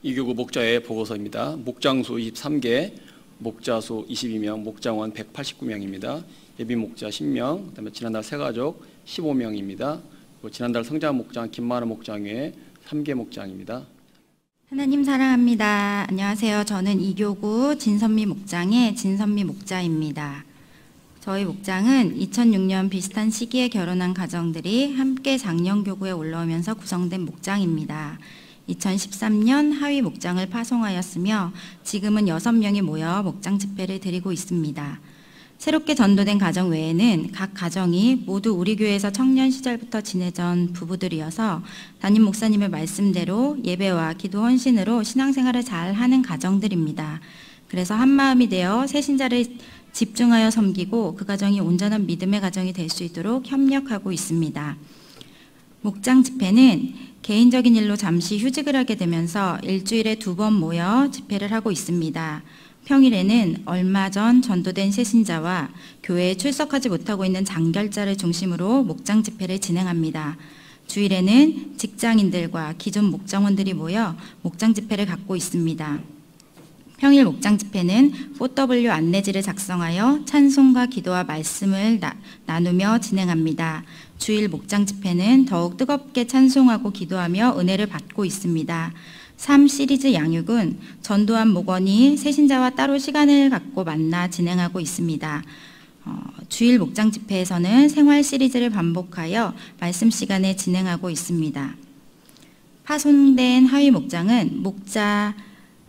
이교구 목자의 보고서입니다. 목장수 23개, 목자수 22명, 목장원 189명입니다. 예비 목자 10명, 그다음에 지난달 새가족 15명입니다. 그리고 지난달 성장 목장 김만호 목장 외에 3개 목장입니다. 하나님 사랑합니다. 안녕하세요. 저는 이교구 진선미 목장의 진선미 목자입니다. 저희 목장은 2006년 비슷한 시기에 결혼한 가정들이 함께 작년 교구에 올라오면서 구성된 목장입니다. 2013년 하위 목장을 파송하였으며 지금은 6명이 모여 목장 집회를 드리고 있습니다. 새롭게 전도된 가정 외에는 각 가정이 모두 우리 교회에서 청년 시절부터 지내던 부부들이어서 담임 목사님의 말씀대로 예배와 기도 헌신으로 신앙생활을 잘 하는 가정들입니다. 그래서 한 마음이 되어 새신자를 집중하여 섬기고 그 가정이 온전한 믿음의 가정이 될 수 있도록 협력하고 있습니다. 목장 집회는 개인적인 일로 잠시 휴직을 하게 되면서 일주일에 두 번 모여 집회를 하고 있습니다. 평일에는 얼마 전 전도된 새신자와 교회에 출석하지 못하고 있는 장결자를 중심으로 목장 집회를 진행합니다. 주일에는 직장인들과 기존 목장원들이 모여 목장 집회를 갖고 있습니다. 평일 목장 집회는 4W 안내지를 작성하여 찬송과 기도와 말씀을 나, 나누며 진행합니다. 주일 목장 집회는 더욱 뜨겁게 찬송하고 기도하며 은혜를 받고 있습니다. 3 시리즈 양육은 전도한 목원이 새신자와 따로 시간을 갖고 만나 진행하고 있습니다. 어, 주일 목장 집회에서는 생활 시리즈를 반복하여 말씀 시간에 진행하고 있습니다. 파손된 하위 목장은 목자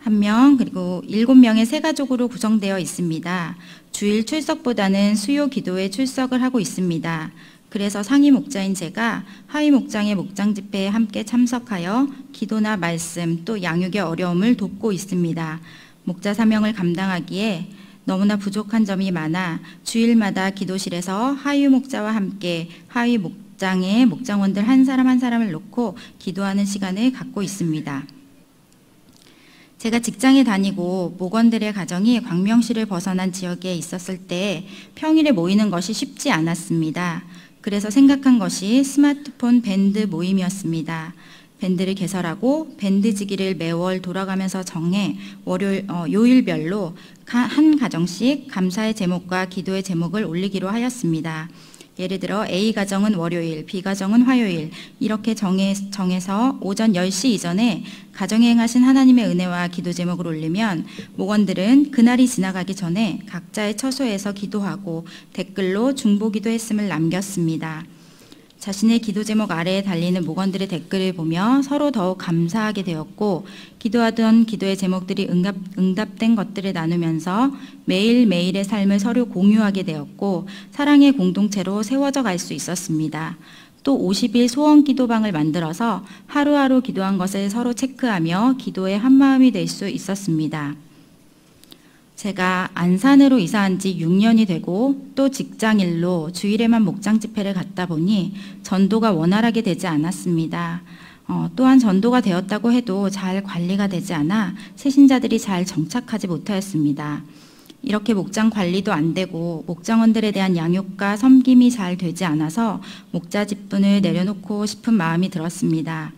한명 그리고 일곱 명의 세 가족으로 구성되어 있습니다. 주일 출석보다는 수요 기도에 출석을 하고 있습니다. 그래서 상위 목자인 제가 하위 목장의 목장 집회에 함께 참석하여 기도나 말씀 또 양육의 어려움을 돕고 있습니다. 목자 사명을 감당하기에 너무나 부족한 점이 많아 주일마다 기도실에서 하위 목자와 함께 하위 목장의 목장원들 한 사람 한 사람을 놓고 기도하는 시간을 갖고 있습니다. 제가 직장에 다니고 목원들의 가정이 광명시를 벗어난 지역에 있었을 때 평일에 모이는 것이 쉽지 않았습니다. 그래서 생각한 것이 스마트폰 밴드 모임이었습니다. 밴드를 개설하고 밴드지기를 매월 돌아가면서 정해 월요일, 어, 요일별로 한 가정씩 감사의 제목과 기도의 제목을 올리기로 하였습니다. 예를 들어 A 가정은 월요일, B 가정은 화요일 이렇게 정해, 정해서 오전 10시 이전에 가정에 행하신 하나님의 은혜와 기도 제목을 올리면 목원들은 그날이 지나가기 전에 각자의 처소에서 기도하고 댓글로 중보 기도 했음을 남겼습니다. 자신의 기도 제목 아래에 달리는 목원들의 댓글을 보며 서로 더욱 감사하게 되었고 기도하던 기도의 제목들이 응답, 응답된 것들을 나누면서 매일매일의 삶을 서로 공유하게 되었고 사랑의 공동체로 세워져 갈 수 있었습니다. 또 50일 소원 기도방을 만들어서 하루하루 기도한 것을 서로 체크하며 기도의 한마음이 될 수 있었습니다. 제가 안산으로 이사한 지 6년이 되고 또 직장일로 주일에만 목장 집회를 갔다 보니 전도가 원활하게 되지 않았습니다. 어, 또한 전도가 되었다고 해도 잘 관리가 되지 않아 새신자들이 잘 정착하지 못하였습니다. 이렇게 목장 관리도 안 되고 목장원들에 대한 양육과 섬김이 잘 되지 않아서 목자 직분을 내려놓고 싶은 마음이 들었습니다.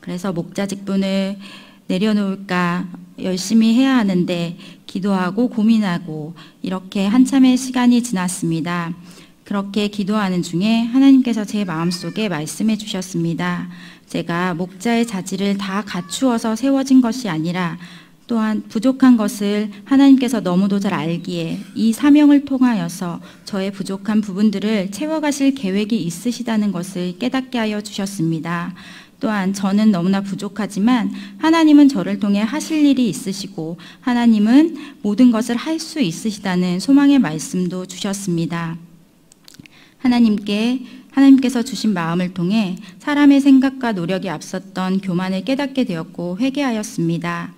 그래서 목자 직분을 내려놓을까 열심히 해야 하는데 기도하고 고민하고 이렇게 한참의 시간이 지났습니다. 그렇게 기도하는 중에 하나님께서 제 마음속에 말씀해 주셨습니다. 제가 목자의 자질을 다 갖추어서 세워진 것이 아니라 또한 부족한 것을 하나님께서 너무도 잘 알기에 이 사명을 통하여서 저의 부족한 부분들을 채워가실 계획이 있으시다는 것을 깨닫게 하여 주셨습니다. 또한 저는 너무나 부족하지만 하나님은 저를 통해 하실 일이 있으시고 하나님은 모든 것을 할 수 있으시다는 소망의 말씀도 주셨습니다. 하나님께 하나님께서 주신 마음을 통해 사람의 생각과 노력이 앞섰던 교만을 깨닫게 되었고 회개하였습니다.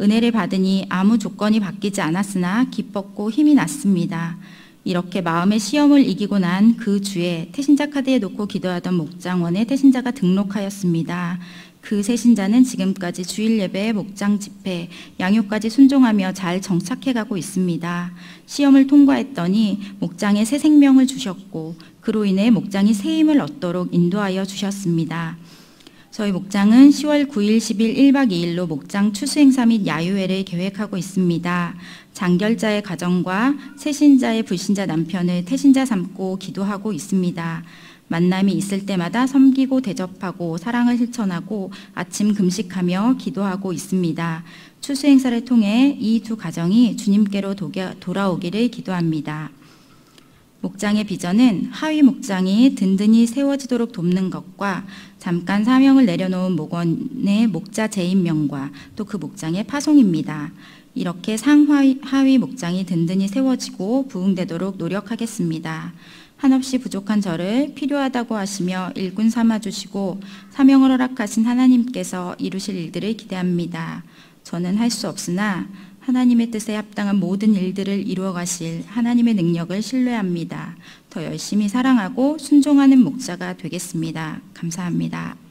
은혜를 받으니 아무 조건이 바뀌지 않았으나 기뻤고 힘이 났습니다. 이렇게 마음의 시험을 이기고 난 그 주에 태신자 카드에 놓고 기도하던 목장원에 태신자가 등록하였습니다. 그 새신자는 지금까지 주일 예배, 목장 집회, 양육까지 순종하며 잘 정착해 가고 있습니다. 시험을 통과했더니 목장에 새 생명을 주셨고 그로 인해 목장이 새 힘을 얻도록 인도하여 주셨습니다. 저희 목장은 10월 9일, 10일 1박 2일로 목장 추수 행사 및 야유회를 계획하고 있습니다. 장결자의 가정과 세신자의 불신자 남편을 태신자 삼고 기도하고 있습니다. 만남이 있을 때마다 섬기고 대접하고 사랑을 실천하고 아침 금식하며 기도하고 있습니다. 추수 행사를 통해 이 두 가정이 주님께로 돌아오기를 기도합니다. 목장의 비전은 하위 목장이 든든히 세워지도록 돕는 것과 잠깐 사명을 내려놓은 목원의 목자 재임명과 또 그 목장의 파송입니다. 이렇게 상하위 하위 목장이 든든히 세워지고 부흥되도록 노력하겠습니다. 한없이 부족한 저를 필요하다고 하시며 일꾼 삼아 주시고 사명을 허락하신 하나님께서 이루실 일들을 기대합니다. 저는 할 수 없으나 하나님의 뜻에 합당한 모든 일들을 이루어 가실 하나님의 능력을 신뢰합니다. 더 열심히 사랑하고 순종하는 목자가 되겠습니다. 감사합니다.